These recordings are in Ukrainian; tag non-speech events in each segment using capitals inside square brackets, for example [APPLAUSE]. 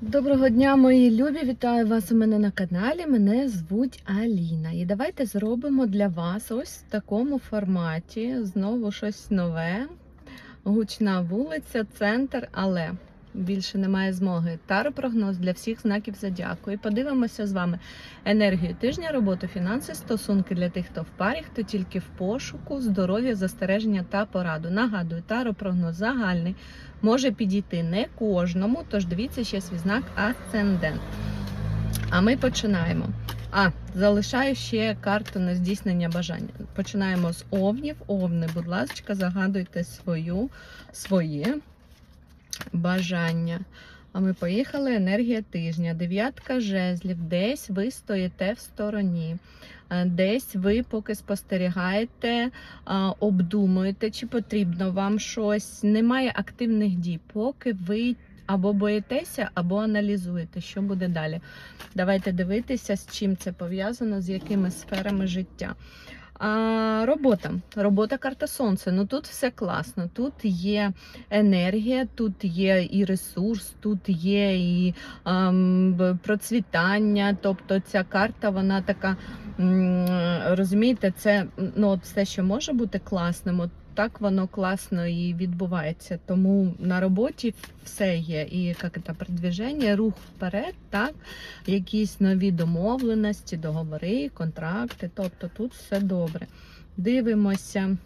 Доброго дня, мої любі! Вітаю вас у мене на каналі. Мене звуть Аліна. І давайте зробимо для вас ось в такому форматі знову щось нове. Гучна вулиця, центр, але більше немає змоги. Таро-прогноз для всіх знаків зодіаку. І подивимося з вами енергію тижня, роботу, фінанси, стосунки для тих, хто в парі, хто тільки в пошуку, здоров'я, застереження та пораду. Нагадую, таро-прогноз загальний може підійти не кожному, тож дивіться ще свій знак асцендент. А ми починаємо. А, залишаю ще карту на здійснення бажання. Починаємо з овнів. Овни, будь ласка, загадуйте свою, своє бажання. А ми поїхали. Енергія тижня. Дев'ятка жезлів. Десь ви стоїте в стороні. Е, Десь ви поки спостерігаєте, обдумуєте, чи потрібно вам щось. Немає активних дій, поки ви або боїтеся, або аналізуєте, що буде далі. Давайте дивитися, з чим це пов'язано, з якими сферами життя. А, робота. Робота карта сонця. Ну тут все класно. Тут є енергія, тут є і ресурс, тут є і ем, процвітання. Тобто ця карта, вона така, розумієте, це ну, от все, що може бути класним. От так воно класно і відбувається. Тому на роботі все є. І як це продвіження, рух вперед, так, якісь нові домовленості, договори, контракти. Тобто тут все добре. Дивимося.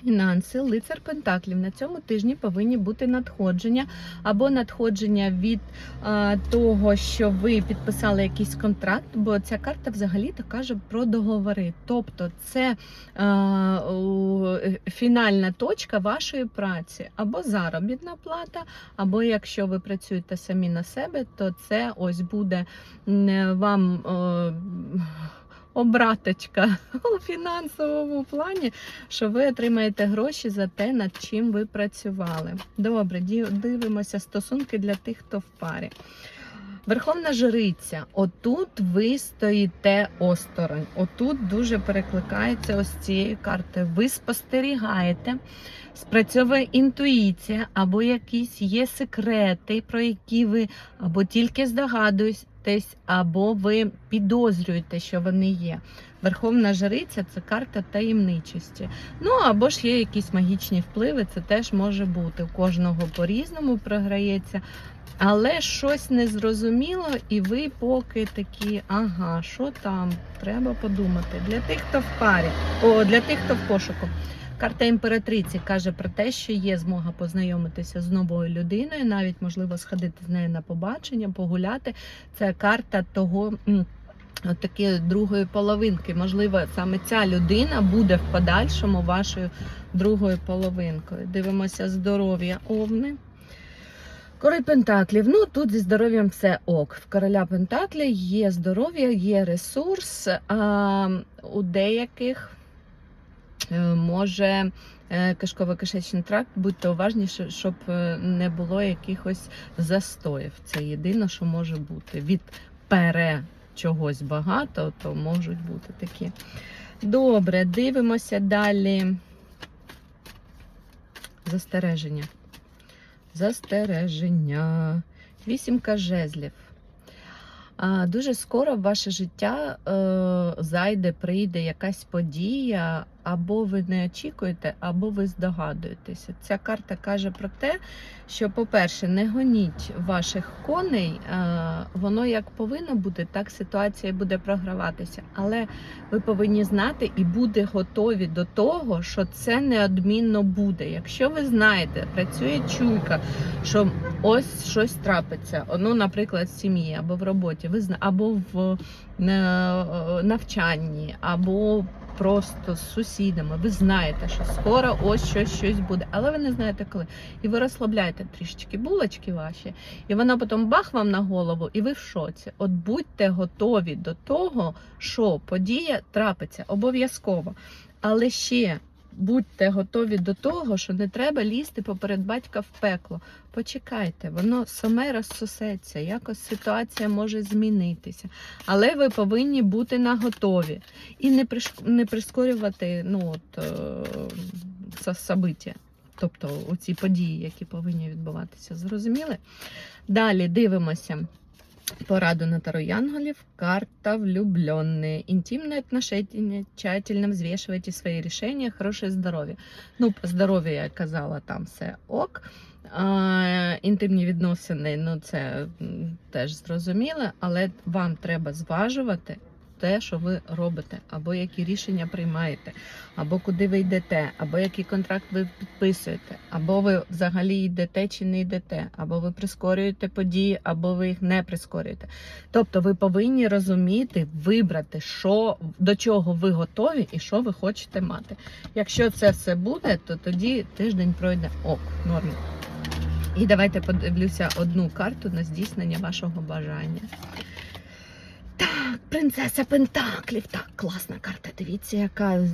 Фінанси, лицар Пентаклів на цьому тижні повинні бути надходження або надходження від а, того, що ви підписали якийсь контракт, бо ця карта взагалі то каже про договори. Тобто це а, у, фінальна точка вашої праці, або заробітна плата, або якщо ви працюєте самі на себе, то це ось буде вам. е, Обраточка [LAUGHS] у фінансовому плані, що ви отримаєте гроші за те, над чим ви працювали. Добре, дивимося стосунки для тих, хто в парі. Верховна жриця, отут ви стоїте осторонь. Отут дуже перекликається ось цією картою. Ви спостерігаєте, спрацьовує інтуїція, або якісь є секрети, про які ви або тільки здогадуєтесь, або ви підозрюєте, що вони є. Верховна жриця це карта таємничості. Ну або ж є якісь магічні впливи, це теж може бути. У кожного по-різному програється. Але щось незрозуміло, і ви поки такі, ага, що там? Треба подумати. Для тих, хто в парі, о, для тих, хто в пошуку. Карта імператриці каже про те, що є змога познайомитися з новою людиною, навіть можливо сходити з нею на побачення, погуляти. Це карта того. Такі другої половинки. Можливо, саме ця людина буде в подальшому вашою другою половинкою. Дивимося здоров'я овни. Король Пентаклів. Ну тут зі здоров'ям все ок. В короля Пентаклі є здоров'я, є ресурс. А у деяких може е, кишково-кишечний тракт, будьте уважніші, щоб е, не було якихось застоїв. Це єдине, що може бути. Від пере чогось багато, то можуть бути такі. Добре, дивимося далі. Застереження. Застереження. Вісімка жезлів. А, Дуже скоро в ваше життя е, зайде, прийде якась подія, або ви не очікуєте, або ви здогадуєтеся. Ця карта каже про те, що, по-перше, не гоніть ваших коней, е, воно як повинно бути, так ситуація буде програватися. Але ви повинні знати і бути готові до того, що це неодмінно буде. Якщо ви знаєте, працює чуйка, що ось щось трапиться, ну, наприклад, в сім'ї або в роботі, ви або в е, навчанні, або просто з сусідами. Ви знаєте, що скоро ось щось щось буде, але ви не знаєте коли. І ви розслабляєте трішечки булочки ваші, і вона потім бах вам на голову, і ви в шоці. От будьте готові до того, що подія трапиться обов'язково. Але ще будьте готові до того, що не треба лізти поперед батька в пекло. Почекайте, воно саме розсосеться, якось ситуація може змінитися. Але ви повинні бути наготові і не не прискорювати ну, от, е... собиття. тобто у ці події, які повинні відбуватися. Зрозуміли? Далі дивимося. Пораду на Таро Янголів. Карта влюбленные. Интимные отношения. Тщательно взвешивайте свои решения. Хорошее здоров'я. Ну, по здоров'ю я казала, там все ок. А, інтимні відносини, ну це теж зрозуміло, але вам треба зважувати те, що ви робите, або які рішення приймаєте, або куди ви йдете, або який контракт ви підписуєте, або ви взагалі йдете чи не йдете, або ви прискорюєте події, або ви їх не прискорюєте. Тобто ви повинні розуміти, вибрати, що до чого ви готові і що ви хочете мати. Якщо це все буде, то тоді тиждень пройде ок, норм. І давайте подивлюся одну карту на здійснення вашого бажання. Так, принцеса Пентаклів. Так, класна карта. Дивіться, яка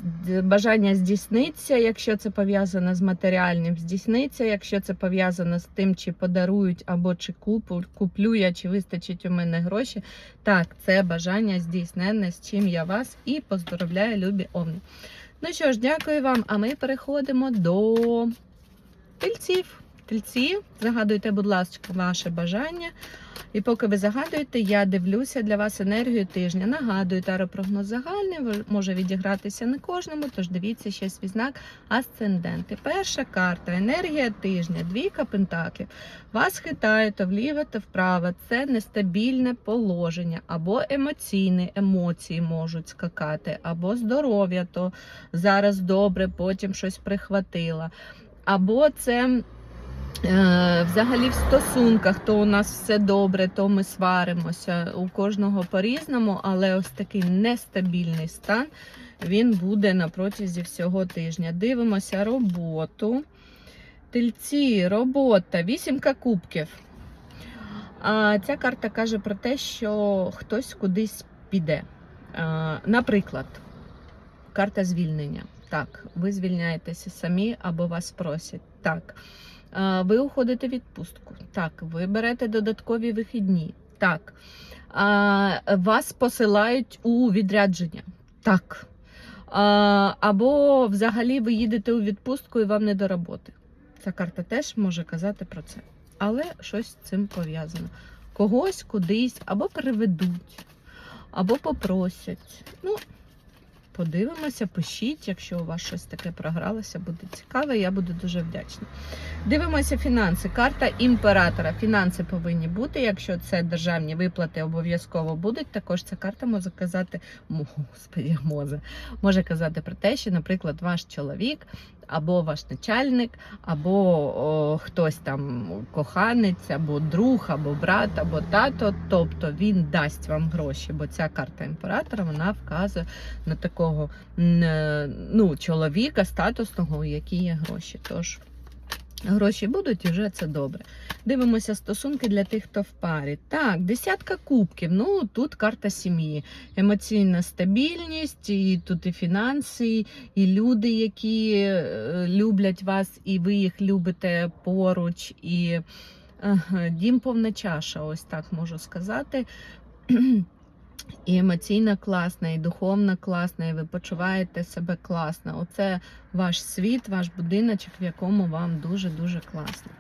бажання здійсниться, якщо це пов'язано з матеріальним, здійсниться, якщо це пов'язано з тим, чи подарують або чи куплю, куплю я, чи вистачить у мене гроші. Так, це бажання здійсненне, з чим я вас і поздоровляю, любі овни. Ну що ж, дякую вам. А ми переходимо до тельців. Тельці, загадуйте, будь ласка, ваше бажання. І поки ви загадуєте, я дивлюся для вас енергію тижня. Нагадую, таропрогноз загальний може відігратися не кожному, тож дивіться ще свій знак асценденти. Перша карта енергія тижня, двійка пентаклів. Вас хитає то вліво, то вправо. Це нестабільне положення, або емоційні емоції можуть скакати, або здоров'я, то зараз добре, потім щось прихватило. Або це Взагалі в стосунках то у нас все добре, то ми сваримося. У кожного по-різному, але ось такий нестабільний стан він буде на протязі всього тижня. Дивимося роботу. Тельці, робота, вісімка кубків. А ця карта каже про те, що хтось кудись піде. А, наприклад, карта звільнення. Так, ви звільняєтеся самі або вас просять. Так. Ви уходите в відпустку. Так, ви берете додаткові вихідні. Так. Вас посилають у відрядження. Так. Або взагалі ви їдете у відпустку і вам не до роботи. Ця карта теж може казати про це. Але щось з цим пов'язано. Когось кудись або переведуть, або попросять. Ну, Подивимося, пишіть, якщо у вас щось таке програлося, буде цікаво, я буду дуже вдячна. Дивимося фінанси. Карта імператора. Фінанси повинні бути. Якщо це державні виплати, обов'язково будуть. Також ця карта може казати, може, може казати про те, що, наприклад, ваш чоловік або ваш начальник, або о, хтось там коханець, або друг, або брат, або тато. Тобто він дасть вам гроші, бо ця карта імператора вона вказує на такого е, ну, чоловіка статусного, у який є гроші. Тож гроші будуть і вже це добре. Дивимося стосунки для тих, хто в парі. Так, десятка кубків. Ну тут карта сім'ї, емоційна стабільність, і тут і фінанси, і люди, які е, люблять вас, і ви їх любите поруч, і дім повна чаша, ось так можу сказати. І емоційно класна, і духовно класна, і ви почуваєте себе класно. Оце ваш світ, ваш будиночок, в якому вам дуже-дуже класно.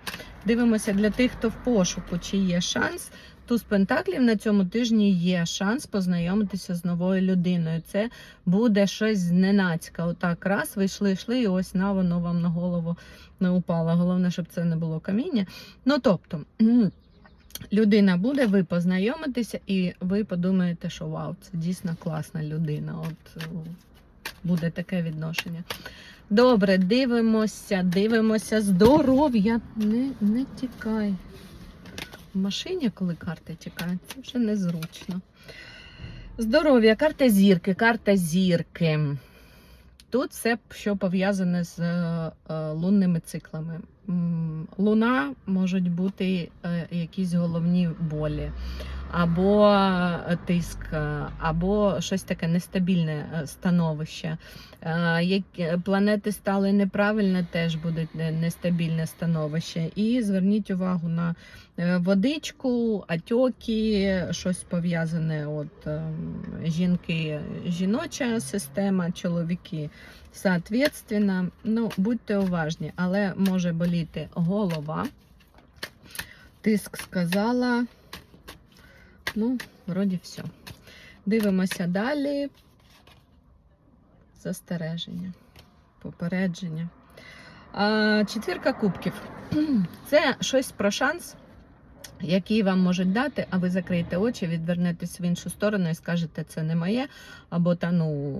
Дивимося для тих, хто в пошуку, чи є шанс. Туз Пентаклів на цьому тижні є шанс познайомитися з новою людиною. Це буде щось зненацька. Отак раз ви йшли, йшли, і ось на воно вам на голову не упало. Головне, щоб це не було каміння. Ну тобто. Людина буде, ви познайомитеся, і ви подумаєте, що вау, це дійсно класна людина. От е, буде таке відношення. Добре, дивимося, дивимося. Здоров'я. Не, не тікай. В машині, коли карти тікають, це вже незручно. Здоров'я, карта зірки, карта зірки. Тут все, що пов'язане з е, е, лунними циклами. Луна можуть бути е, якісь головні болі. Або е, тиск, е, або щось таке нестабільне е, становище. Планети стали неправильно, теж буде нестабільне становище. І зверніть увагу на водичку, атьоки, щось пов'язане. От жінки, жіноча система, чоловіки. Соответственно, ну будьте уважні, але може боліти голова. Тиск сказала. Ну, вроді все. Дивимося далі. Застереження, попередження. А, четвірка кубків. [CLEARS THROAT] Це щось про шанс, який вам можуть дати, а ви закриєте очі, відвернетесь в іншу сторону і скажете, це не моє, або та ну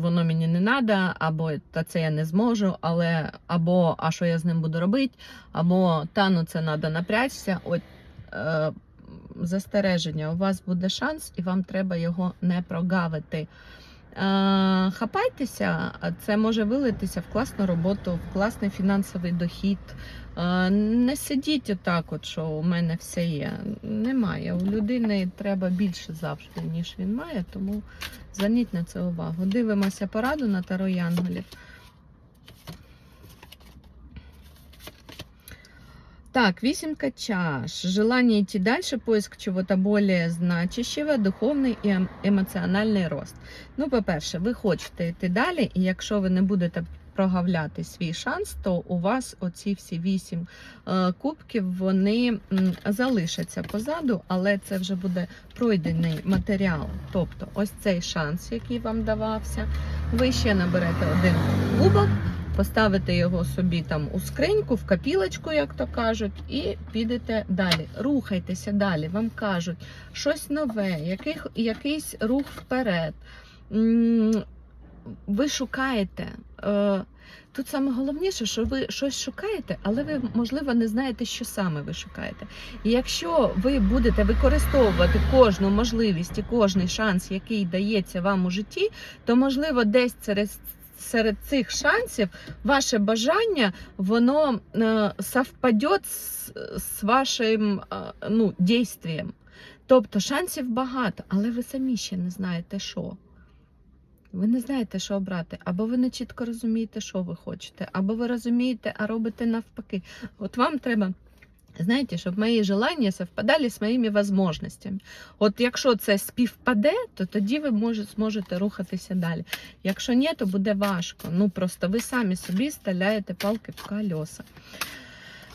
воно мені не треба, або та це я не зможу, але або а що я з ним буду робити, або та ну це треба напрячься. От е, застереження, у вас буде шанс, і вам треба його не прогавити. Е, Хапайтеся, це може вилитися в класну роботу, в класний фінансовий дохід. Е, Не сидіть отак, от, що у мене все є. Немає. У людини треба більше завжди, ніж він має, тому зверніть на це увагу. Дивимося пораду на Таро Янголів. Так, вісімка чаш. Желание идти дальше, поиск чего-то более значущего, духовний і ем- емоціональний рост. Ну, по-перше, ви хочете йти далі, і якщо ви не будете прогавляти свій шанс, то у вас оці всі вісім е, кубків вони залишаться позаду, але це вже буде пройдений матеріал. Тобто, ось цей шанс, який вам давався, ви ще наберете один кубок. Поставите його собі там у скриньку, в копілочку, як то кажуть, і підете далі. Рухайтеся далі. Вам кажуть щось нове, яких, якийсь рух вперед. Ви шукаєте. Е, Тут саме головніше, що ви щось шукаєте, але ви, можливо, не знаєте, що саме ви шукаєте. І якщо ви будете використовувати кожну можливість і кожний шанс, який дається вам у житті, то можливо десь серед, серед цих шансів ваше бажання воно е, совпаде з, з вашим е, ну, дійством. Тобто шансів багато, але ви самі ще не знаєте, що. Ви не знаєте, що обрати, або ви не чітко розумієте, що ви хочете, або ви розумієте, а робите навпаки. От вам треба, знаєте, щоб мої желання совпадали з моїми можливостями. От якщо це співпаде, то тоді ви може, зможете рухатися далі. Якщо ні, то буде важко. Ну просто ви самі собі стріляєте палки в колеса.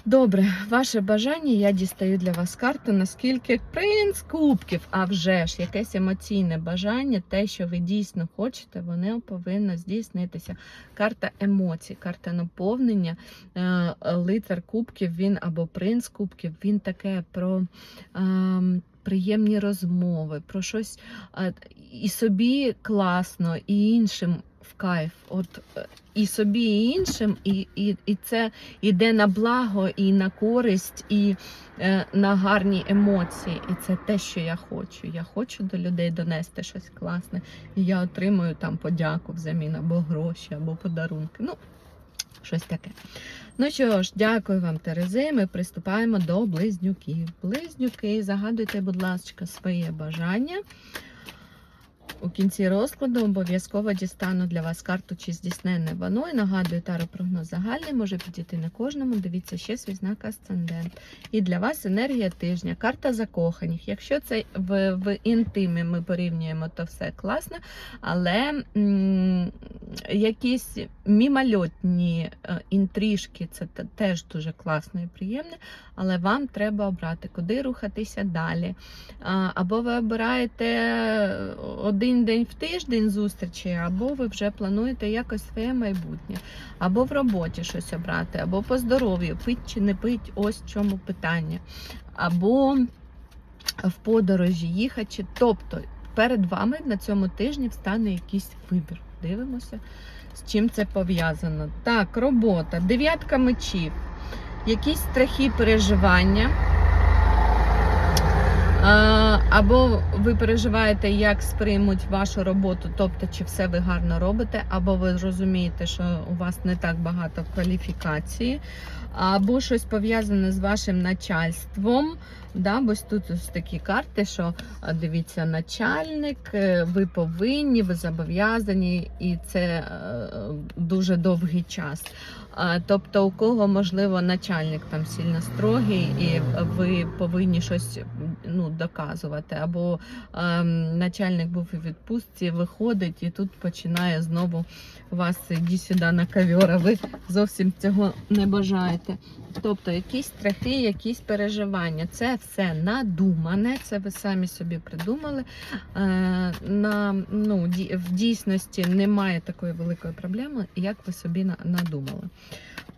Добре, ваше бажання, я дістаю для вас карту, наскільки принц кубків, а вже ж якесь емоційне бажання, те, що ви дійсно хочете, воно повинно здійснитися. Карта емоцій, карта наповнення, е, лицар кубків, він або принц кубків, він таке про. ем, Приємні розмови, про щось е, і собі класно, і іншим в кайф. От е, і собі, і іншим, і, і, і це йде на благо, і на користь, і е, на гарні емоції. І це те, що я хочу. Я хочу до людей донести щось класне, і я отримую там подяку взамін, або гроші, або подарунки. Ну, щось таке. Ну що ж, дякую вам, Терези. Ми приступаємо до близнюків. Близнюки, загадуйте, будь ласка, своє бажання. У кінці розкладу обов'язково дістану для вас карту, чи здійснене воно. І нагадую, таро прогноз загальний може підійти не кожному. Дивіться ще свій знак асцендент. І для вас енергія тижня, карта закоханих. Якщо це в, в інтимі ми порівнюємо, то все класно. Але м, якісь мімольотні е, інтрижки, це теж дуже класно і приємне. Але вам треба обрати, куди рухатися далі. Або ви обираєте один день в тиждень зустрічі, або ви вже плануєте якось своє майбутнє, або в роботі щось обрати, або по здоров'ю, пить чи не пить, ось в чому питання. Або в подорожі їхати. Тобто перед вами на цьому тижні встане якийсь вибір. Дивимося, з чим це пов'язано. Так, робота, дев'ятка мечів, якісь страхи, переживання. Або ви переживаєте, як сприймуть вашу роботу, тобто чи все ви гарно робите, або ви розумієте, що у вас не так багато кваліфікації, або щось пов'язане з вашим начальством. Да, бо тут ось такі карти, що дивіться, начальник, е, ви повинні, ви зобов'язані, і це е, дуже довгий час. Тобто, у кого можливо начальник там сильно строгий, і ви повинні щось ну, доказувати, або ем, начальник був у відпустці, виходить і тут починає знову вас іди сюди на ковер, а ви зовсім цього не бажаєте. Тобто якісь страхи, якісь переживання. Це все надумане, це ви самі собі придумали. Е, на, ну, в дійсності немає такої великої проблеми, як ви собі на- надумали.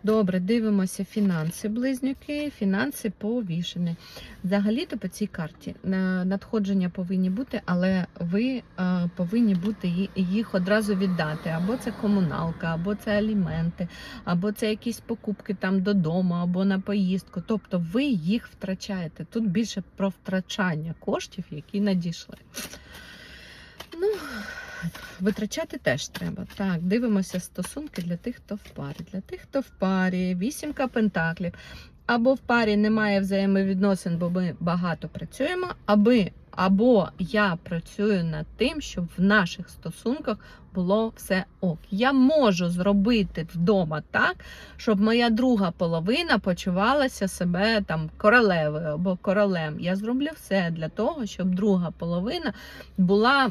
Добре, дивимося фінанси близнюки, фінанси повішені. Взагалі-то по цій карті е, надходження повинні бути, але ви е, повинні бути їх одразу віддати. Або це комуналка, або це аліменти, або це якісь покупки там додому, або на поїздку. Тобто ви їх втрачаєте. Тут більше про втрачання коштів, які надійшли. Ну, витрачати теж треба. Так, дивимося стосунки для тих, хто в парі. Для тих, хто в парі, вісімка пентаклів. Або в парі немає взаємовідносин, бо ми багато працюємо, аби або я працюю над тим, щоб в наших стосунках було все ок. Я можу зробити вдома так, щоб моя друга половина почувалася себе там королевою або королем. Я зроблю все для того, щоб друга половина була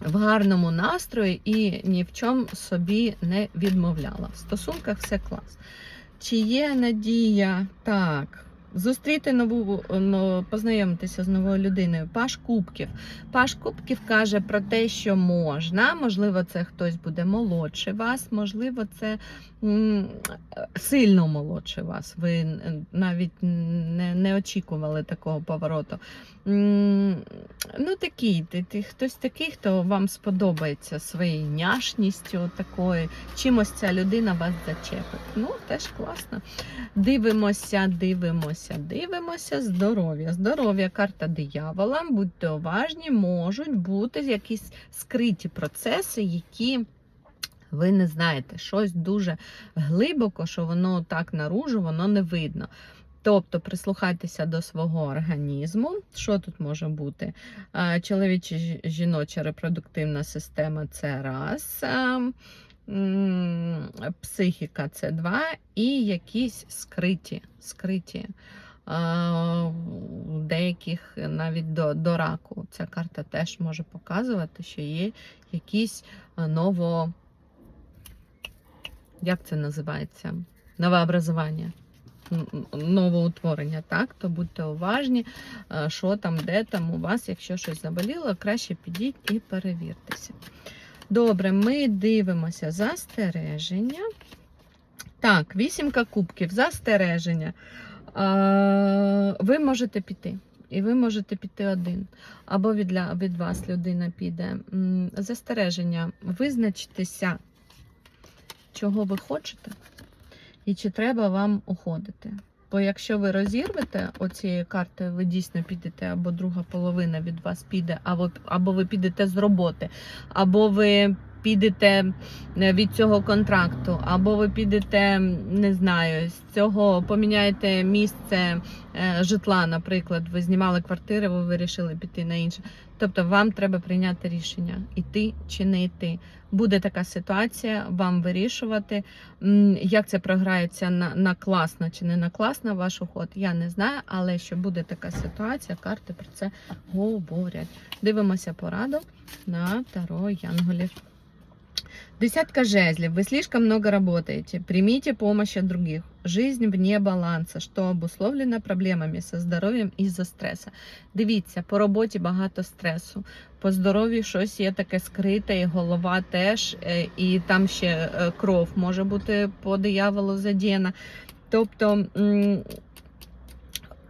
в гарному настрої і ні в чому собі не відмовляла. В стосунках все клас. Чи є надія так? Зустріти нову, познайомитися з новою людиною. Паш Кубків. Паш Кубків каже про те, що можна. Можливо, це хтось буде молодше вас, можливо, це сильно молодше вас. Ви навіть не, не очікували такого повороту. Ну, такий, хтось такий, хто вам сподобається своєю няшністю такою. Чимось ця людина вас зачепить. Ну, теж класно. Дивимося, дивимося, дивимося. Здоров'я. Здоров'я, карта диявола. Будьте уважні, можуть бути якісь скриті процеси, які. Ви не знаєте, щось дуже глибоко, що воно так наружу, воно не видно. Тобто прислухайтеся до свого організму. Що тут може бути? Чоловіча жіноча репродуктивна система це раз. Психіка це два, і якісь скриті. скриті. Деяких навіть до, до раку. Ця карта теж може показувати, що є якісь ново. Як це називається? Нове образування новоутворення, так? То будьте уважні, е, що там, де там у вас, якщо щось заболіло, краще підіть і перевіртеся. Добре, ми дивимося застереження. Так, вісімка кубків, застереження. Е, Ви можете піти. І ви можете піти один. Або від, від вас людина піде. Застереження. Визначтеся, чого ви хочете, і чи треба вам уходити. Бо якщо ви розірвете оцією картою, ви дійсно підете, або друга половина від вас піде, або, або ви підете з роботи, або ви підете е, від цього контракту, або ви підете, не знаю, з цього поміняєте місце е, житла, наприклад, ви знімали квартири, ви вирішили піти на інше. Тобто вам треба прийняти рішення, іти чи не йти. Буде така ситуація, вам вирішувати. Як це програється на, на класно чи не на класно ваш уход, я не знаю, але що буде така ситуація, карти про це говорять. Дивимося пораду на Таро Янголів. Десятка жезлов. Вы слишком много работаете. Примите помощь от других. Жизнь вне баланса, що обусловлено проблемами со здоров'ям із-за стресу. Дивіться, по роботі багато стресу. По здоров'ю щось є таке скрите, і голова теж, е, і там ще е, кров може бути по дияволу задіяна. Тобто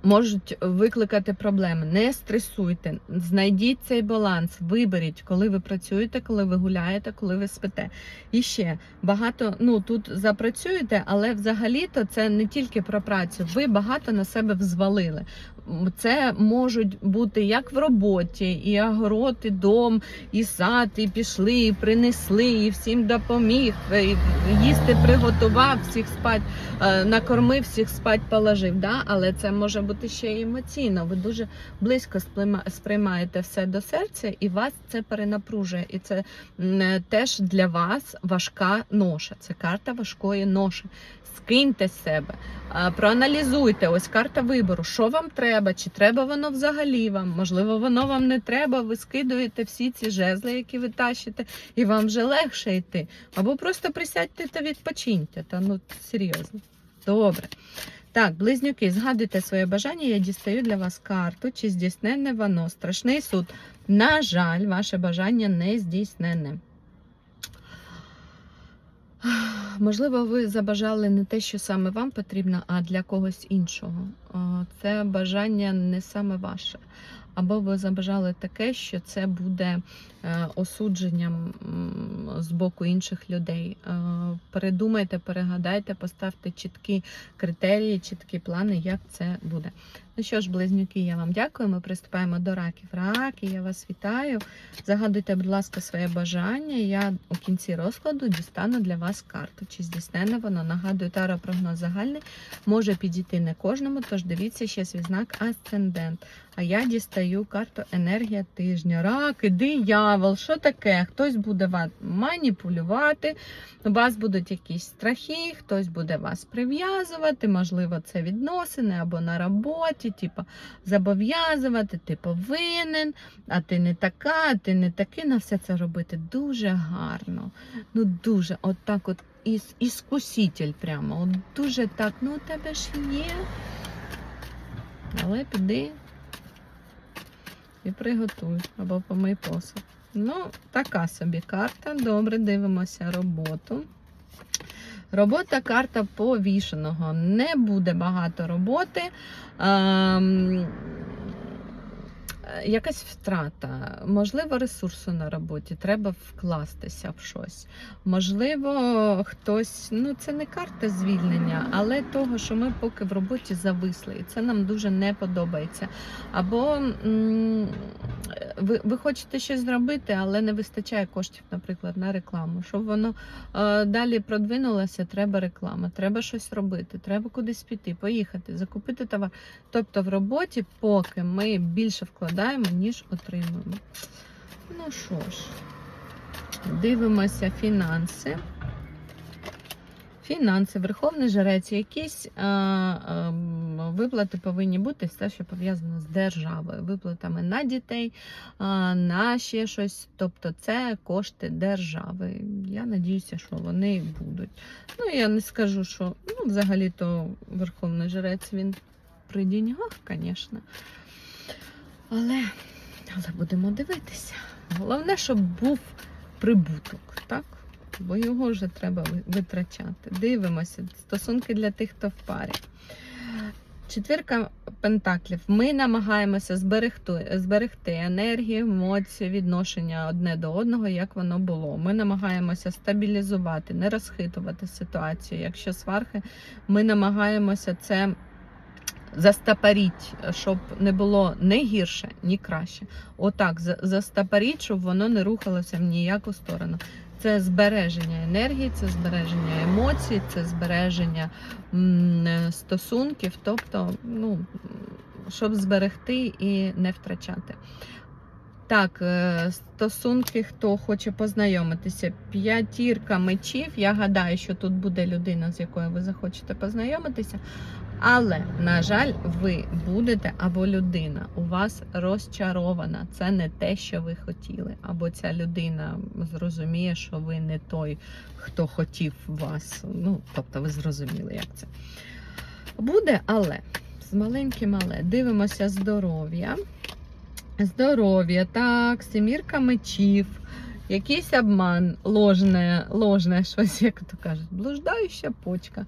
можуть викликати проблеми. Не стресуйте, знайдіть цей баланс, виберіть, коли ви працюєте, коли ви гуляєте, коли ви спите. І ще багато ну тут запрацюєте, але взагалі-то це не тільки про працю. Ви багато на себе взвалили. Це можуть бути як в роботі, і огород, і дом, і сад, і пішли, і принесли, і всім допоміг, і їсти приготував, всіх спать, е, накормив, всіх спать положив. Да? Але це може бути ще й емоційно. Ви дуже близько сприймаєте все до серця, і вас це перенапружує. І це теж для вас важка ноша. Це карта важкої ноші. Скиньте з себе, проаналізуйте. Ось карта вибору. Що вам треба? Чи треба воно взагалі вам? Можливо, воно вам не треба. Ви скидуєте всі ці жезли, які ви тащите, і вам вже легше йти. Або просто присядьте та відпочиньте. Та ну серйозно. Добре. Так, близнюки, згадуйте своє бажання. Я дістаю для вас карту. Чи здійснене воно? Страшний суд. На жаль, ваше бажання не здійснене. Можливо, ви забажали не те, що саме вам потрібно, а для когось іншого. Це бажання не саме ваше. Або ви забажали таке, що це буде е, осудженням з боку інших людей. Е, Передумайте, перегадайте, поставте чіткі критерії, чіткі плани, як це буде. Ну що ж, близнюки, я вам дякую. Ми приступаємо до раків. Раки, я вас вітаю. Загадуйте, будь ласка, своє бажання. Я у кінці розкладу дістану для вас карту. Чи здійснене воно? Нагадую, таро прогноз загальний може підійти не кожному, тож дивіться ще свій знак асцендент. А я дістаю карту енергія тижня. Раки, диявол, що таке? Хтось буде вас маніпулювати, у вас будуть якісь страхи, хтось буде вас прив'язувати, можливо, це відносини або на роботі, типу зобов'язувати, ти повинен, а ти не така, а ти не такий. На все це робити дуже гарно. Ну дуже, от так от іс, іскуситель прямо. От дуже так, ну у тебе ж є. Але піди і приготуй або помий посуд. Ну, така собі карта. Добре, дивимося роботу. Робота карта повішеного. Не буде багато роботи. Ем, Якась втрата, можливо, ресурсу на роботі, треба вкластися в щось. Можливо, хтось, ну це не карта звільнення, але того, що ми поки в роботі зависли, і це нам дуже не подобається. Або ви, ви хочете щось зробити, але не вистачає коштів, наприклад, на рекламу. Щоб воно е, далі продвинулося, треба реклама, треба щось робити, треба кудись піти, поїхати, закупити товар. Тобто в роботі, поки ми більше вкладаємо, ніж отримуємо. Ну що ж, дивимося фінанси. Фінанси, верховний жрець, якісь е, е, виплати повинні бути все, що пов'язано з державою, виплатами на дітей, е, на ще щось. Тобто це кошти держави. Я надіюся, що вони будуть. Ну, я не скажу, що ну, взагалі-то верховний жрець він при деньгах, звісно. Але, але будемо дивитися. Головне, щоб був прибуток, так? Бо його вже треба витрачати. Дивимося. Стосунки для тих, хто в парі. Четвірка пентаклів. Ми намагаємося зберегти, зберегти енергію, емоції, відношення одне до одного, як воно було. Ми намагаємося стабілізувати, не розхитувати ситуацію. Якщо сварки, ми намагаємося це застапаріть, щоб не було не гірше, ні краще. Отак, застапаріть, щоб воно не рухалося в ніяку сторону. Це збереження енергії, це збереження емоцій, це збереження стосунків, тобто, ну, щоб зберегти і не втрачати. Так, е, стосунки, хто хоче познайомитися. П'ятірка мечів. Я гадаю, що тут буде людина, з якою ви захочете познайомитися. Але, на жаль, ви будете або людина у вас розчарована. Це не те, що ви хотіли. Або ця людина зрозуміє, що ви не той, хто хотів вас. Ну, тобто, ви зрозуміли, як це буде, але з маленьким але дивимося здоров'я. Здоров'я, так, семірка мечів. Якийсь обман, ложне, ложне щось, як то кажуть, блуждаюча почка.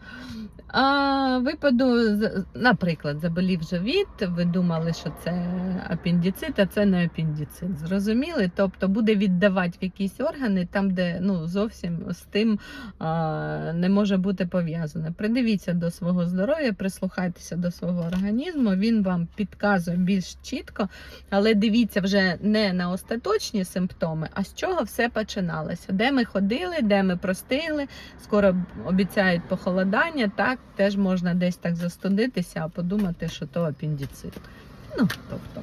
А випаду, наприклад, заболів живіт, ви думали, що це апендицит, а це не апендицит. Зрозуміли? Тобто буде віддавати в якісь органи, там, де ну, зовсім з тим а, не може бути пов'язане. Придивіться до свого здоров'я, прислухайтеся до свого організму, він вам підказує більш чітко, але дивіться вже не на остаточні симптоми, а з чого все починалося. Де ми ходили, де ми простигли, скоро обіцяють похолодання, так теж можна десь так застудитися, а подумати, що то апендицит. Ну, тобто.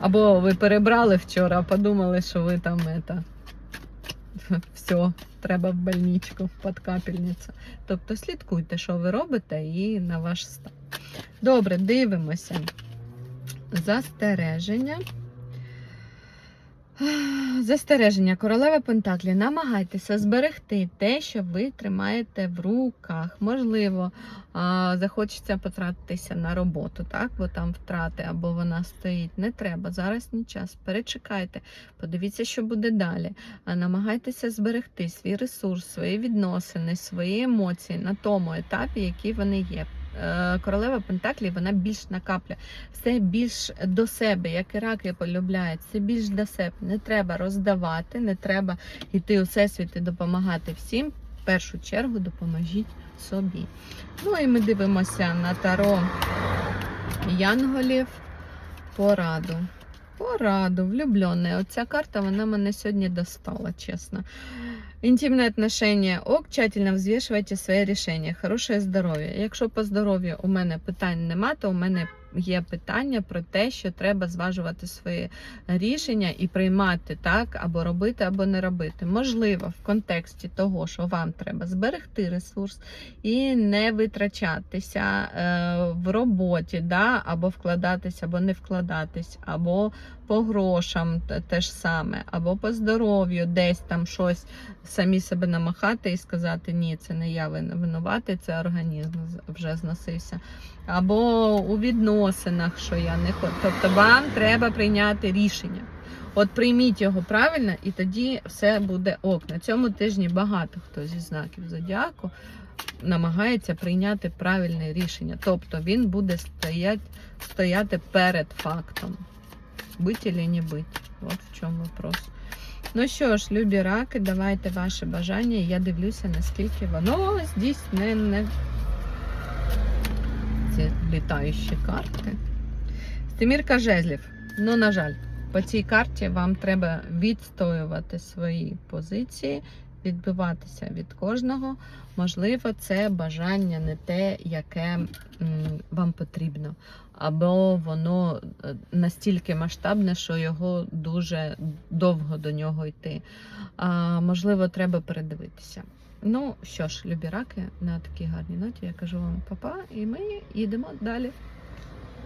Або ви перебрали вчора, подумали, що ви там это, [LAUGHS] все, треба в больничку, під капельницю. Тобто слідкуйте, що ви робите, і на ваш стан. Добре, дивимося. Застереження. [SIGHS] Застереження королева Пентаклі. Намагайтеся зберегти те, що ви тримаєте в руках. Можливо, захочеться потратитися на роботу, так? бо там втрати або вона стоїть. Не треба. Зараз не час. Перечекайте, подивіться, що буде далі. Намагайтеся зберегти свій ресурс, свої відносини, свої емоції на тому етапі, які вони є. Е, Королева Пентаклі вона більш накапля, все більш до себе, як і раки полюбляють, все більш до себе. Не треба роздавати, не треба йти у всесвіт і допомагати всім. В першу чергу допоможіть собі. Ну і ми дивимося на таро Янголів. Пораду. Пораду, влюбленная. Оця карта, вона мене сьогодні достала, чесно. Інтимне отношення ок, тщательно взвішуйте своє рішення. Хороше здоров'я. Якщо по здоров'ю у мене питань нема, то у мене є питання про те, що треба зважувати свої рішення і приймати так, або робити, або не робити. Можливо, в контексті того, що вам треба зберегти ресурс і не витрачатися е, в роботі, да, або вкладатися, або не вкладатись, або по грошам те- ж саме, або по здоров'ю, десь там щось самі себе намахати і сказати, ні, це не я вин- винуватий, це організм вже зносився. Або у відносинах, що я не хочу. Тобто вам треба прийняти рішення. От прийміть його правильно, і тоді все буде ок. На цьому тижні багато хто зі знаків зодіаку намагається прийняти правильне рішення. Тобто він буде стоять, стояти перед фактом. Бить или не бить. От в чому вопрос. Ну що ж, любі раки, давайте ваше бажання. Я дивлюся, наскільки воно здійснене. Ці літаючі карти. Стемірка жезлів. Ну, на жаль, по цій карті вам треба відстоювати свої позиції, відбиватися від кожного. Можливо, це бажання не те, яке вам потрібно. Або воно е, настільки масштабне, що його дуже довго до нього йти. А, можливо, треба передивитися. Ну що ж, любі раки, на такій гарній ноті я кажу вам папа, і ми їдемо далі.